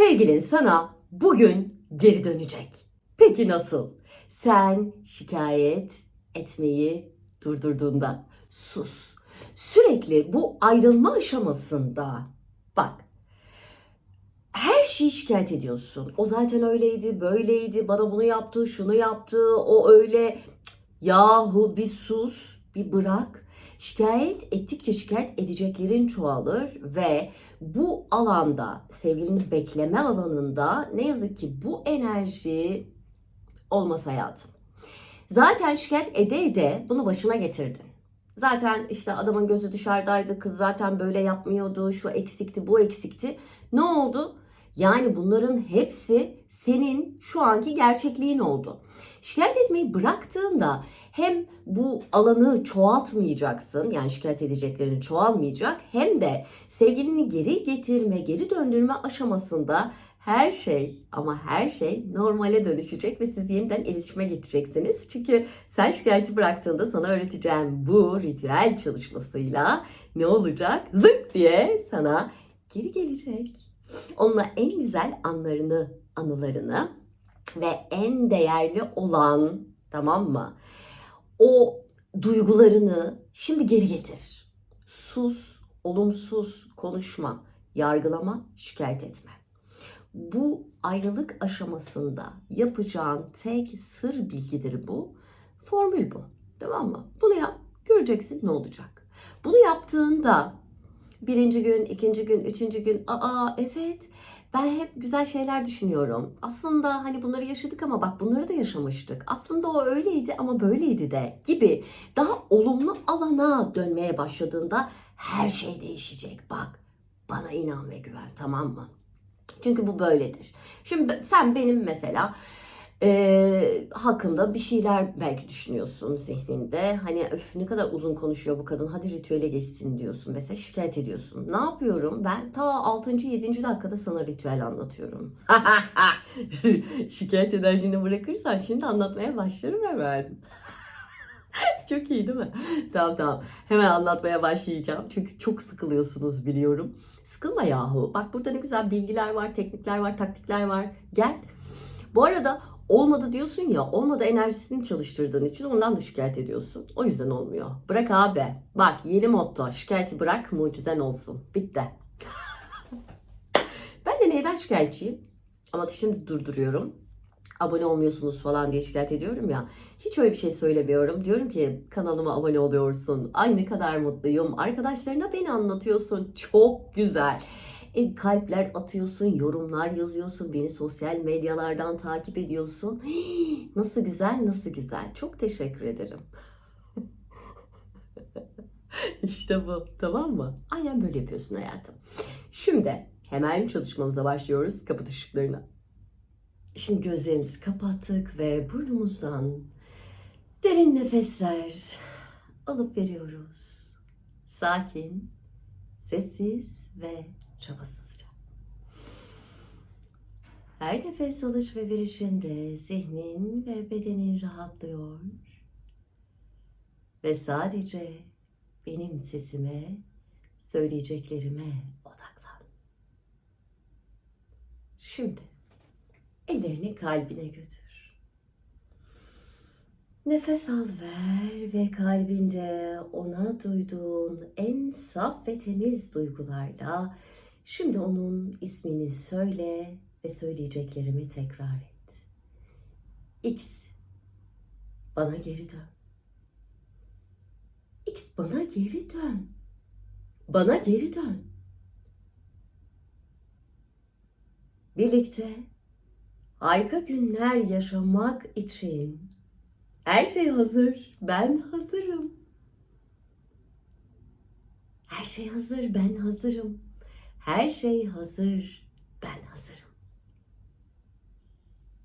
Sevgilin sana bugün geri dönecek. Peki nasıl? Sen şikayet etmeyi durdurduğunda sus. Sürekli bu ayrılma aşamasında bak her şeyi şikayet ediyorsun. O zaten öyleydi, böyleydi, bana bunu yaptı, şunu yaptı, o öyle. Yahu bir sus, bir bırak. Şikayet ettikçe şikayet edeceklerin çoğalır ve bu alanda, sevgilini bekleme alanında ne yazık ki bu enerji olmaz hayatım. Zaten şikayet ede ede bunu başına getirdin. Zaten işte adamın gözü dışarıdaydı, kız zaten böyle yapmıyordu, şu eksikti, bu eksikti. Ne oldu? Yani bunların hepsi senin şu anki gerçekliğin oldu. Şikayet etmeyi bıraktığında hem bu alanı çoğaltmayacaksın, yani şikayet edeceklerin çoğalmayacak, hem de sevgilini geri getirme, geri döndürme aşamasında her şey ama her şey normale dönüşecek ve siz yeniden iletişime geçeceksiniz. Çünkü sen şikayeti bıraktığında sana öğreteceğim bu ritüel çalışmasıyla ne olacak? Zık diye sana geri gelecek. Onunla en güzel anlarını, anılarını ve en değerli olan tamam mı? O duygularını şimdi geri getir. Sus, olumsuz konuşma, yargılama, şikayet etme. Bu ayrılık aşamasında yapacağın tek sır bilgidir bu. Formül bu. Tamam mı? Bunu yap. Göreceksin ne olacak. Bunu yaptığında birinci gün, ikinci gün, üçüncü gün aa evet ben hep güzel şeyler düşünüyorum. Aslında hani bunları yaşadık ama bak bunları da yaşamıştık. Aslında o öyleydi ama böyleydi de gibi daha olumlu alana dönmeye başladığında her şey değişecek. Bak bana inan ve güven tamam mı? Çünkü bu böyledir. Şimdi sen benim mesela e, hakkımda bir şeyler belki düşünüyorsun zihninde. Hani öf ne kadar uzun konuşuyor bu kadın hadi ritüele geçsin diyorsun. Mesela şikayet ediyorsun. Ne yapıyorum? Ben ta 6. 7. dakikada sana ritüel anlatıyorum. şikayet enerjini bırakırsan şimdi anlatmaya başlarım hemen. çok iyi değil mi? Tamam tamam. Hemen anlatmaya başlayacağım. Çünkü çok sıkılıyorsunuz biliyorum. Sıkılma yahu. Bak burada ne güzel bilgiler var, teknikler var, taktikler var. Gel. Bu arada olmadı diyorsun ya, olmadı enerjisini çalıştırdığın için ondan da şikayet ediyorsun. O yüzden olmuyor. Bırak abi. Bak yeni motto. Şikayeti bırak, mucizen olsun. Bitti. ben de neyden şikayetçiyim? Ama şimdi durduruyorum. Abone olmuyorsunuz falan diye şikayet ediyorum ya. Hiç öyle bir şey söylemiyorum. Diyorum ki kanalıma abone oluyorsun. Ay ne kadar mutluyum. Arkadaşlarına beni anlatıyorsun. Çok güzel. E, kalpler atıyorsun, yorumlar yazıyorsun, beni sosyal medyalardan takip ediyorsun. Hii, nasıl güzel, nasıl güzel. Çok teşekkür ederim. işte bu, tamam mı? Aynen böyle yapıyorsun hayatım. Şimdi hemen çalışmamıza başlıyoruz. Kapat ışıklarını. Şimdi gözlerimizi kapattık ve burnumuzdan derin nefesler alıp veriyoruz. Sakin, sessiz ve çabasızca. Her nefes alış ve verişinde zihnin ve bedenin rahatlıyor. Ve sadece benim sesime, söyleyeceklerime odaklan. Şimdi ellerini kalbine götür. Nefes al ver ve kalbinde ona duyduğun en saf ve temiz duygularla şimdi onun ismini söyle ve söyleyeceklerimi tekrar et. X bana geri dön. X bana geri dön. Bana geri dön. Birlikte harika günler yaşamak için her şey hazır. Ben hazırım. Her şey hazır. Ben hazırım. Her şey hazır. Ben hazırım.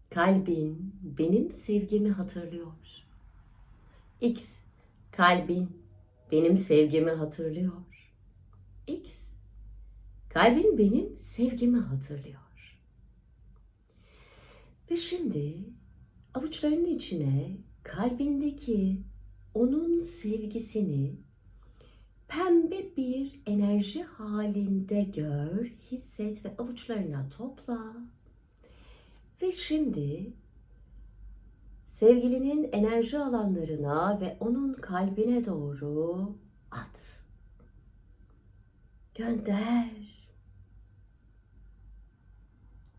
Kalbin benim sevgimi hatırlıyor. X kalbin benim sevgimi hatırlıyor. X kalbin benim sevgimi hatırlıyor. Ve şimdi avuçlarının içine kalbindeki onun sevgisini pembe bir enerji halinde gör, hisset ve avuçlarına topla. Ve şimdi sevgilinin enerji alanlarına ve onun kalbine doğru at. Gönder.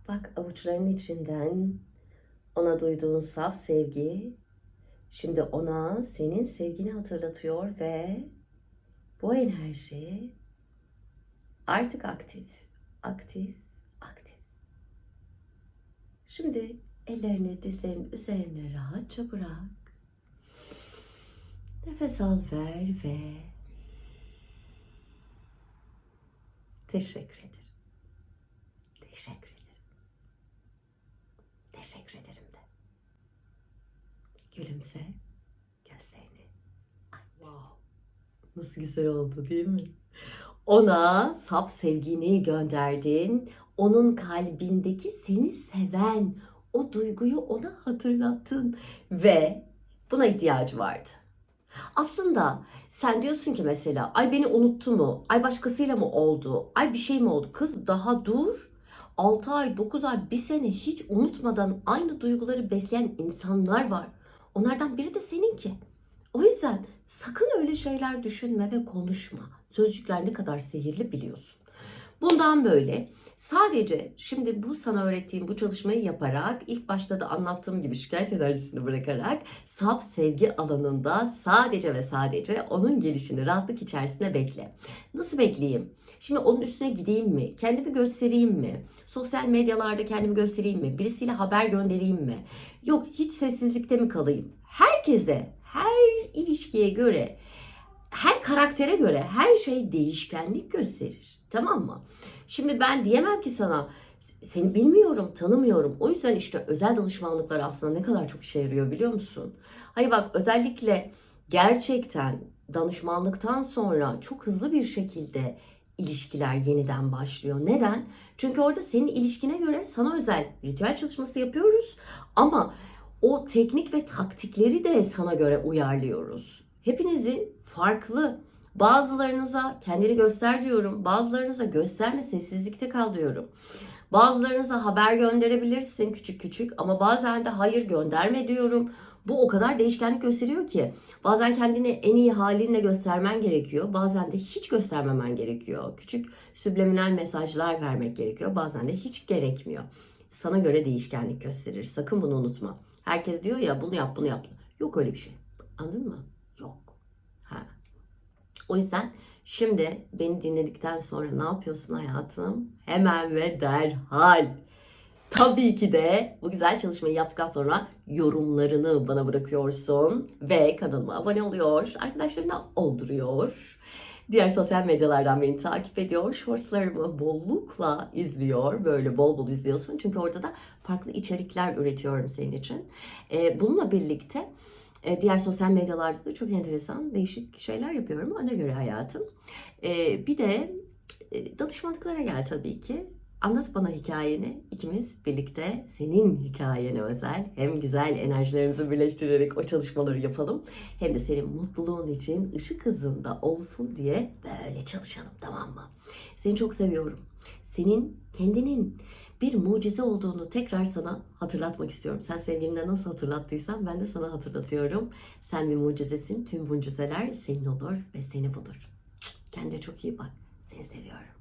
Bak avuçların içinden ona duyduğun saf sevgi şimdi ona senin sevgini hatırlatıyor ve bu enerji artık aktif, aktif, aktif. Şimdi ellerini dizlerin üzerine rahatça bırak. Nefes al ver ve teşekkür ederim. Teşekkür ederim. Teşekkür ederim de. Gülümse. Gözlerini aç. Wow. Nasıl güzel oldu değil mi? Ona saf sevgini gönderdin. Onun kalbindeki seni seven o duyguyu ona hatırlattın ve buna ihtiyacı vardı. Aslında sen diyorsun ki mesela ay beni unuttu mu? Ay başkasıyla mı oldu? Ay bir şey mi oldu? Kız daha dur. 6 ay, 9 ay, 1 sene hiç unutmadan aynı duyguları besleyen insanlar var. Onlardan biri de seninki. O yüzden sakın öyle şeyler düşünme ve konuşma. Sözcükler ne kadar sihirli biliyorsun. Bundan böyle sadece şimdi bu sana öğrettiğim bu çalışmayı yaparak ilk başta da anlattığım gibi şikayet enerjisini bırakarak saf sevgi alanında sadece ve sadece onun gelişini rahatlık içerisinde bekle. Nasıl bekleyeyim? Şimdi onun üstüne gideyim mi? Kendimi göstereyim mi? Sosyal medyalarda kendimi göstereyim mi? Birisiyle haber göndereyim mi? Yok hiç sessizlikte mi kalayım? Herkese, her ilişkiye göre, her karaktere göre her şey değişkenlik gösterir. Tamam mı? Şimdi ben diyemem ki sana seni bilmiyorum, tanımıyorum. O yüzden işte özel danışmanlıklar aslında ne kadar çok işe yarıyor biliyor musun? Hani bak özellikle gerçekten danışmanlıktan sonra çok hızlı bir şekilde ilişkiler yeniden başlıyor. Neden? Çünkü orada senin ilişkine göre sana özel ritüel çalışması yapıyoruz ama o teknik ve taktikleri de sana göre uyarlıyoruz. Hepinizin farklı bazılarınıza kendini göster diyorum. Bazılarınıza gösterme sessizlikte kal diyorum. Bazılarınıza haber gönderebilirsin küçük küçük ama bazen de hayır gönderme diyorum. Bu o kadar değişkenlik gösteriyor ki bazen kendini en iyi halinle göstermen gerekiyor. Bazen de hiç göstermemen gerekiyor. Küçük subliminal mesajlar vermek gerekiyor. Bazen de hiç gerekmiyor. Sana göre değişkenlik gösterir. Sakın bunu unutma. Herkes diyor ya bunu yap bunu yap. Yok öyle bir şey. Anladın mı? Yok. Ha. O yüzden şimdi beni dinledikten sonra ne yapıyorsun hayatım? Hemen ve derhal Tabii ki de bu güzel çalışmayı yaptıktan sonra yorumlarını bana bırakıyorsun ve kanalıma abone oluyor, arkadaşlarına olduruyor. Diğer sosyal medyalardan beni takip ediyor. Shortslarımı bollukla izliyor. Böyle bol bol izliyorsun. Çünkü orada da farklı içerikler üretiyorum senin için. Ee, bununla birlikte e, diğer sosyal medyalarda da çok enteresan değişik şeyler yapıyorum. Ona göre hayatım. Ee, bir de e, danışmanlıklara gel tabii ki. Anlat bana hikayeni. İkimiz birlikte senin hikayene özel hem güzel enerjilerimizi birleştirerek o çalışmaları yapalım. Hem de senin mutluluğun için ışık hızında olsun diye böyle çalışalım tamam mı? Seni çok seviyorum. Senin kendinin bir mucize olduğunu tekrar sana hatırlatmak istiyorum. Sen sevgiline nasıl hatırlattıysan ben de sana hatırlatıyorum. Sen bir mucizesin. Tüm mucizeler senin olur ve seni bulur. Kendine çok iyi bak. Seni seviyorum.